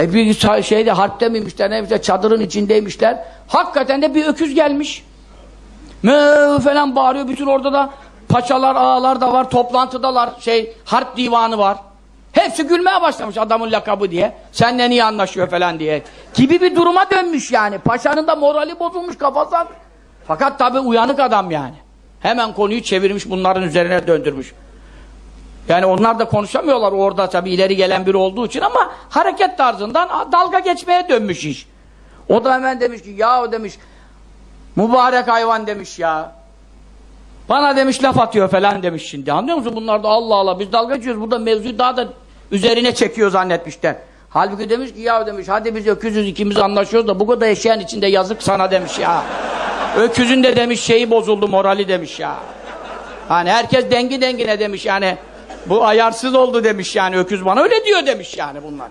E bir şeyde harpte miymişler neymişler çadırın içindeymişler. Hakikaten de bir öküz gelmiş. Mö falan bağırıyor. Bütün orada da paçalar, ağalar da var. Toplantıdalar. Şey, harp divanı var. Hepsi gülmeye başlamış adamın lakabı diye. Seninle niye anlaşıyor falan diye. Gibi bir duruma dönmüş yani. Paşanın da morali bozulmuş kafası. at- Fakat tabi uyanık adam yani. Hemen konuyu çevirmiş bunların üzerine döndürmüş. Yani onlar da konuşamıyorlar orada tabi ileri gelen biri olduğu için ama hareket tarzından dalga geçmeye dönmüş iş. O da hemen demiş ki ya demiş mübarek hayvan demiş ya. Bana demiş laf atıyor falan demiş şimdi. Anlıyor musun? Bunlar da Allah Allah biz dalga geçiyoruz. Burada mevzuyu daha da üzerine çekiyor zannetmişler. Halbuki demiş ki ya demiş hadi biz öküzüz ikimiz anlaşıyoruz da bu kadar eşeğin içinde yazık sana demiş ya. Öküzün de demiş şeyi bozuldu morali demiş ya. Hani herkes dengi dengine demiş yani. Bu ayarsız oldu demiş yani öküz bana öyle diyor demiş yani bunlar.